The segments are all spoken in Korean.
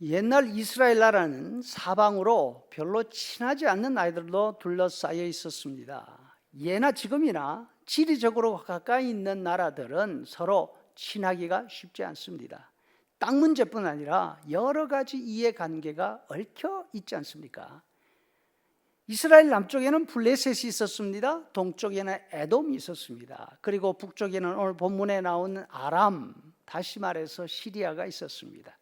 옛날 이스라엘 나라는 사방으로 별로 친하지 않는 아이들로 둘러싸여 있었습니다. 예나 지금이나 지리적으로 가까이 있는 나라들은 서로 친하기가 쉽지 않습니다. 땅 문제뿐 아니라 여러 가지 이해관계가 얽혀 있지 않습니까? 이스라엘 남쪽에는 블레셋이 있었습니다. 동쪽에는 에돔이 있었습니다. 그리고 북쪽에는 오늘 본문에 나오는 아람, 다시 말해서 시리아가 있었습니다.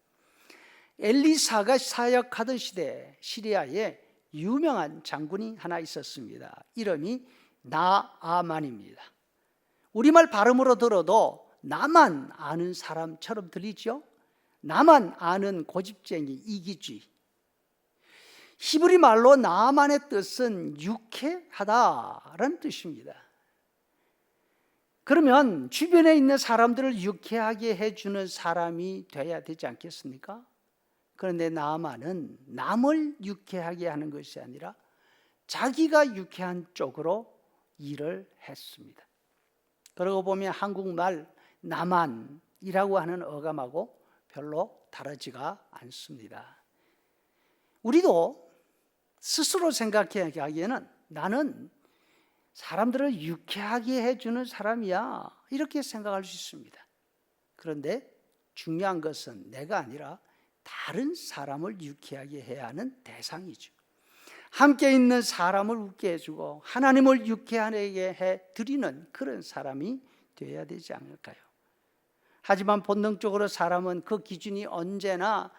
엘리사가 사역하던 시대 시리아에 유명한 장군이 하나 있었습니다. 이름이 나아만입니다. 우리말 발음으로 들어도 나만 아는 사람처럼 들리죠? 나만 아는 고집쟁이 이기주의. 히브리 말로 나만의 뜻은 유쾌하다라는 뜻입니다. 그러면 주변에 있는 사람들을 유쾌하게 해주는 사람이 돼야 되지 않겠습니까? 그런데 나만은 남을 유쾌하게 하는 것이 아니라 자기가 유쾌한 쪽으로 일을 했습니다. 그러고 보면 한국말 나만이라고 하는 어감하고 별로 다르지가 않습니다. 우리도 스스로 생각하기에는 나는 사람들을 유쾌하게 해주는 사람이야. 이렇게 생각할 수 있습니다. 그런데 중요한 것은 내가 아니라 다른 사람을 유쾌하게 해야 하는 대상이죠. 함께 있는 사람을 웃게 해주고 하나님을 유쾌하게 해 드리는 그런 사람이 되어야 되지 않을까요? 하지만 본능적으로 사람은 그 기준이 언제나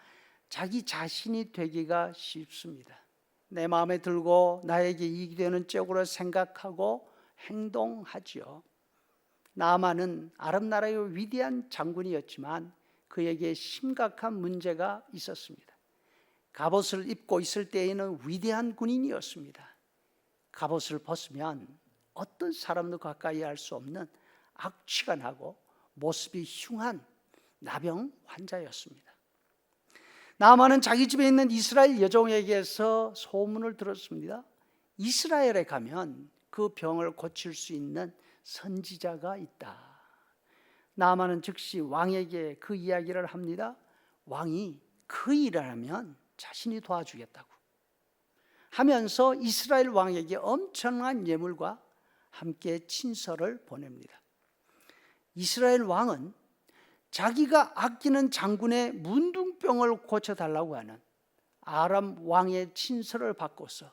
자기 자신이 되기가 쉽습니다. 내 마음에 들고 나에게 이익이 되는 쪽으로 생각하고 행동하지요. 나만은 아랍 나라의 위대한 장군이었지만 그에게 심각한 문제가 있었습니다. 갑옷을 입고 있을 때에는 위대한 군인이었습니다. 갑옷을 벗으면 어떤 사람도 가까이 할 수 없는 악취가 나고 모습이 흉한 나병 환자였습니다. 나만은 자기 집에 있는 이스라엘 여종에게서 소문을 들었습니다. 이스라엘에 가면 그 병을 고칠 수 있는 선지자가 있다. 나만은 즉시 왕에게 그 이야기를 합니다. 왕이 그 일을 하면 자신이 도와주겠다고 하면서 이스라엘 왕에게 엄청난 예물과 함께 친서를 보냅니다. 이스라엘 왕은 자기가 아끼는 장군의 문둥병을 고쳐달라고 하는 아람 왕의 친서를 받고서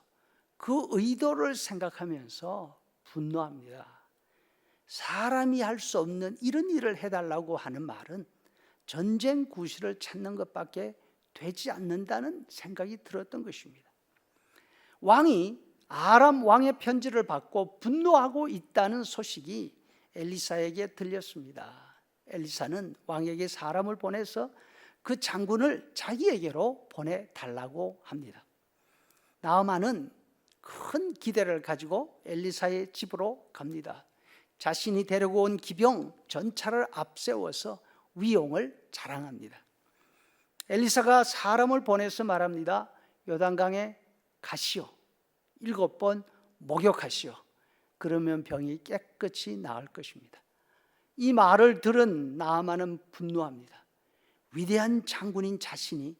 그 의도를 생각하면서 분노합니다. 사람이 할 수 없는 이런 일을 해달라고 하는 말은 전쟁 구실을 찾는 것밖에 되지 않는다는 생각이 들었던 것입니다. 왕이 아람 왕의 편지를 받고 분노하고 있다는 소식이 엘리사에게 들렸습니다. 엘리사는 왕에게 사람을 보내서 그 장군을 자기에게로 보내달라고 합니다. 나아만은 큰 기대를 가지고 엘리사의 집으로 갑니다. 자신이 데리고 온 기병 전차를 앞세워서 위용을 자랑합니다. 엘리사가 사람을 보내서 말합니다. 요단강에 가시오. 일곱 번 목욕하시오. 그러면 병이 깨끗이 나을 것입니다. 이 말을 들은 나아만은 분노합니다. 위대한 장군인 자신이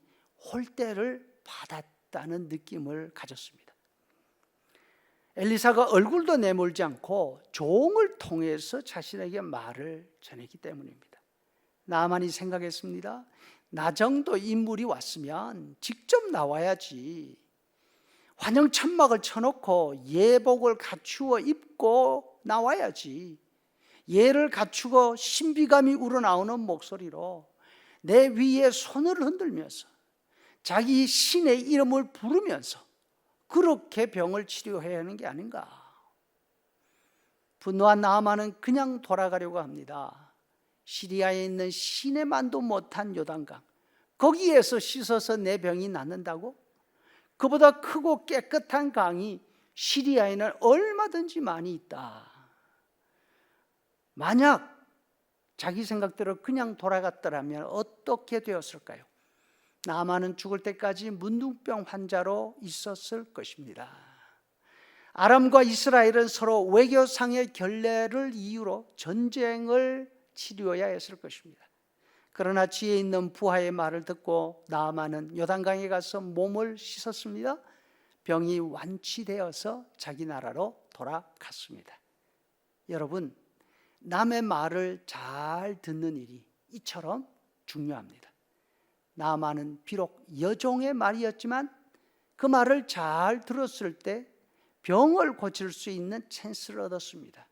홀대를 받았다는 느낌을 가졌습니다. 엘리사가 얼굴도 내몰지 않고 종을 통해서 자신에게 말을 전했기 때문입니다. 나만이 생각했습니다. 나 정도 인물이 왔으면 직접 나와야지. 환영 천막을 쳐놓고 예복을 갖추어 입고 나와야지. 예를 갖추고 신비감이 우러나오는 목소리로 내 위에 손을 흔들면서 자기 신의 이름을 부르면서 그렇게 병을 치료해야 하는 게 아닌가. 분노한 나아만은 그냥 돌아가려고 합니다. 시리아에 있는 시내만도 못한 요단강 거기에서 씻어서 내 병이 낫는다고? 그보다 크고 깨끗한 강이 시리아에는 얼마든지 많이 있다. 만약 자기 생각대로 그냥 돌아갔더라면 어떻게 되었을까요? 나만은 죽을 때까지 문둥병 환자로 있었을 것입니다. 아람과 이스라엘은 서로 외교상의 결례를 이유로 전쟁을 치루어야 했을 것입니다. 그러나 지혜 있는 부하의 말을 듣고 나아만은 요단강에 가서 몸을 씻었습니다. 병이 완치되어서 자기 나라로 돌아갔습니다. 여러분, 남의 말을 잘 듣는 일이 이처럼 중요합니다. 나만은 비록 여종의 말이었지만 그 말을 잘 들었을 때 병을 고칠 수 있는 찬스를 얻었습니다.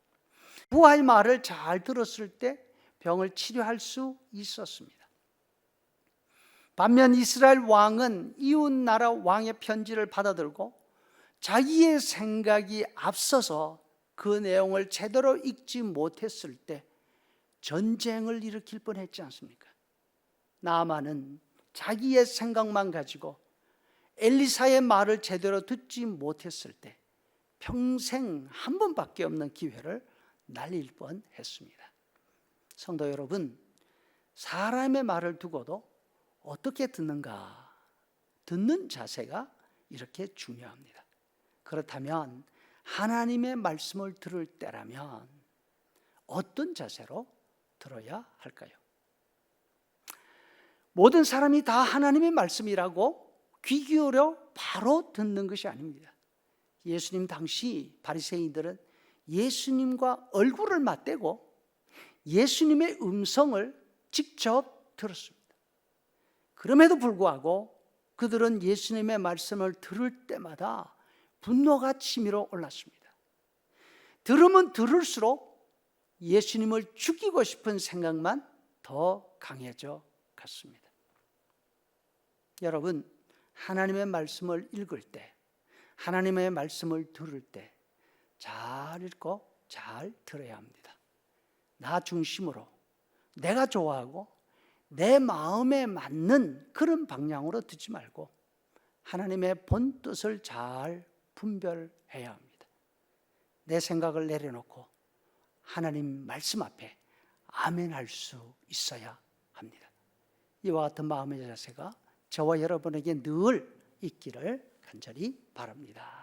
부하의 말을 잘 들었을 때 병을 치료할 수 있었습니다. 반면 이스라엘 왕은 이웃 나라 왕의 편지를 받아들고 자기의 생각이 앞서서 그 내용을 제대로 읽지 못했을 때 전쟁을 일으킬 뻔했지 않습니까? 나만은 자기의 생각만 가지고 엘리사의 말을 제대로 듣지 못했을 때 평생 한 번밖에 없는 기회를 날릴 뻔 했습니다. 성도 여러분, 사람의 말을 두고도 어떻게 듣는가? 듣는 자세가 이렇게 중요합니다. 그렇다면 하나님의 말씀을 들을 때라면 어떤 자세로 들어야 할까요? 모든 사람이 다 하나님의 말씀이라고 귀 기울여 바로 듣는 것이 아닙니다. 예수님 당시 바리새인들은 예수님과 얼굴을 맞대고 예수님의 음성을 직접 들었습니다. 그럼에도 불구하고 그들은 예수님의 말씀을 들을 때마다 분노가 치밀어 올랐습니다. 들으면 들을수록 예수님을 죽이고 싶은 생각만 더 강해져 갔습니다. 여러분, 하나님의 말씀을 읽을 때, 하나님의 말씀을 들을 때, 잘 읽고 잘 들어야 합니다. 나 중심으로 내가 좋아하고 내 마음에 맞는 그런 방향으로 듣지 말고 하나님의 본 뜻을 잘 분별해야 합니다. 내 생각을 내려놓고 하나님 말씀 앞에 아멘 할 수 있어야 합니다. 이와 같은 마음의 자세가 저와 여러분에게 늘 있기를 간절히 바랍니다.